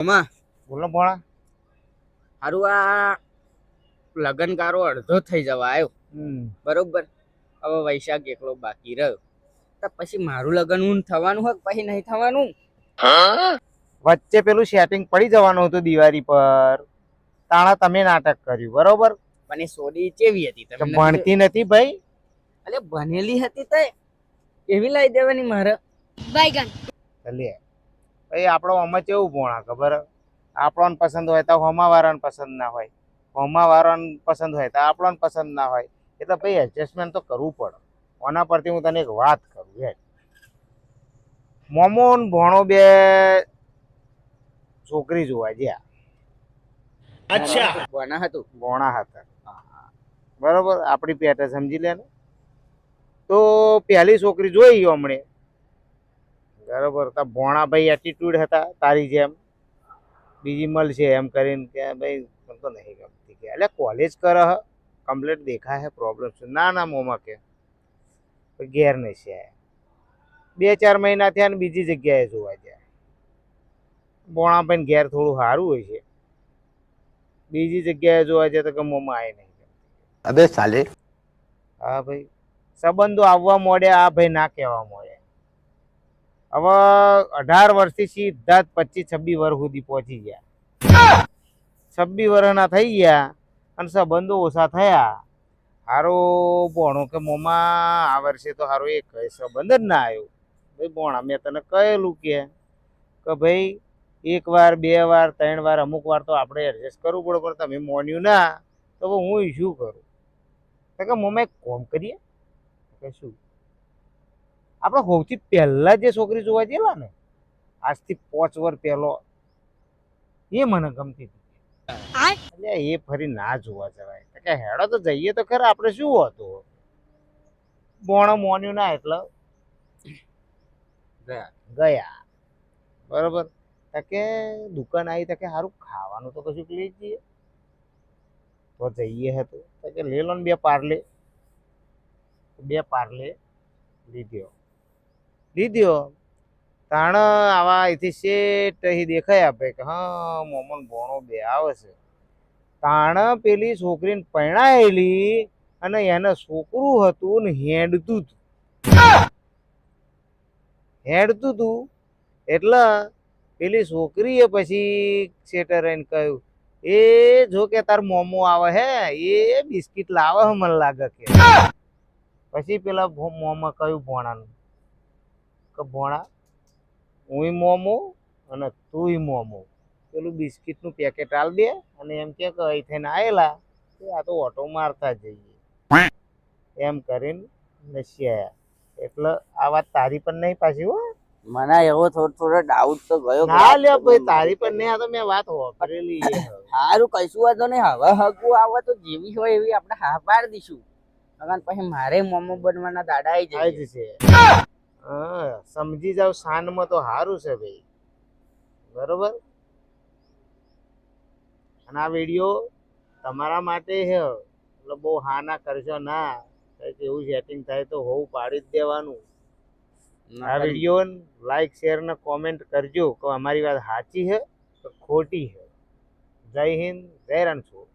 મામા બોલો ભોળા. હારું આ લગનકારો અડધો થઈ જવા આવ્યો બરોબર. હવે વૈશાખ એકલો બાકી રહ્યો. તો પછી મારું લગન હું થવાનું હોય પછી નહીં થવાનું? વચ્ચે પેલું સેટિંગ પડી જવાનું હતું દિવાળી પર. તાણા તમે નાટક કર્યું બરોબર? પણ સોડી કેવી હતી? તમે ભણતી નથી ભાઈ? એટલે બનેલી હતી તે એવી લાવી દેવાની મારે? બાયગન લે. ભાઈ આપણો આમાં કેવું ભોણા ખબર? આપણોને પસંદ હોય તો હોમાવાળાને પસંદ ના હોય. હોમાવાળાને પસંદ હોય તો આપણોને પસંદ ના હોય. એટલે ભાઈ એડજસ્ટમેન્ટ તો કરવું પડે. ઓના પરથી હું તને એક વાત કરું હે મોમો ભોણો બે છોકરી જોવા ગયા. બના હતું ભોણા હતા. બરોબર? આપણી પેટે સમજી લે ને. તો પહેલી છોકરી જોઈ હમણે. બરાબર. તા ભોણાભાઈ એટીટ્યુડ હતા તારી જેમ. બીજી મળશે એમ કરીને કે ભાઈ મને તો નહીં ગમતી કે. એટલે કોલેજ કર હ કમ્પ્લેટ દેખાય હે પ્રોબ્લેમ છે. ના ના મોમાં કે. ઘેર નહીં છે. બે ચાર મહિના થયા ને બીજી જગ્યાએ જોવા જાય. ભોણાભાઈ ઘેર થોડું સારું હોય છે. બીજી જગ્યાએ જોવા જાય તો કે મોમાં આવે નહીં અબે સાલે હા ભાઈ. સંબંધો આવવા મોડે આ ભાઈ ના કહેવા મોડે હવે અઢાર વર્ષથી સીધા જ પચીસ છબ્બી વર્ષ સુધી પહોંચી ગયા. છબ્બી વર્ષના થઈ ગયા અને સંબંધો ઓછા થયા. હારો ભણો કે મોમાં આ વર્ષે તો હારો એક સંબંધ જ ના આવ્યો. ભાઈ ભોણા, મેં તને કહેલું કે કે ભાઈ એક વાર, બે વાર, ત્રણ વાર, અમુક વાર તો આપણે એડજસ્ટ કરવું પડે, પણ તમે મોન્યું ના, તો હું શું કરું? કે મમ્મી કોમ કરીએ. કે શું? આપણે સૌથી પહેલા જે છોકરી જોવા ગયેલા ને આજથી પાંચ વર્ષ પહેલો એ મને ગમતી હતી. એટલે એ ફરી ના જોવા જવાય. કે હેડો તો જઈએ તો ખરા આપણે શું હતું? બોણ મોન્યું ના એટલે. ગયા. બરોબર. તકે કે દુકાન આવી તકે સારું ખાવાનું તો કશું લઈ જઈએ. તો જઈએ હતું તકે કે લઈ લો ને બે પાર્લે. બે પાર્લે લીધો. લીધો તાણ આવા અહીંથી શેઠ અહીં દેખાય આપે કે, હા, મોમન ભોણો બે આવે છે. તાણ પેલી છોકરીને પરણાયેલી અને એને છોકરું હતું ને હેડતું હતું હેડતું હતું એટલે પેલી છોકરીએ પછી શેઠે રહીને કહ્યું, એ જો કે તાર મોમો આવે હે, એ બિસ્કિટ લાવે મને લાગે કે. પછી પેલા મોમા કહ્યું, ભોણાનું. કે ભોણા હુંય મોમો અને તુંય મોમો. પેલું બિસ્કિટનું પેકેટ આલ દે અને એમ કે અહીં થઈને આયેલા આ તો ઓટો મારતા જઈએ. એમ કરીને નશ્યા એટલે આ વાત તારી પણ નહીં પાછી હો. મને એવો થોડો થોડો ડાઉટ તો ગયો ના લે ભાઈ તારી પણ નહીં આ તો મેં વાત વાપરેલી છે સારું કશું વાંધો નહીં. હવે હગું આવે તો જેવી હોય એવી આપણે હા પાડી દઈશું. કારણ પછી મારે મોમો બનવાના દાડા આવી જાય જ છે હા સમજી જાવ શાનમાં તો સારું છે ભાઈ. બરોબર? અને આ વીડિયો તમારા માટે છે એટલે બહુ હા ના કરશો ના. કંઈક એવું સેટિંગ થાય તો હોવું પાડી જ દેવાનું. આ વીડિયો લાઈક શેર ને કોમેન્ટ કરજો કે અમારી વાત સાચી છે કે ખોટી છે. જય હિન્દ જય રણછોડ.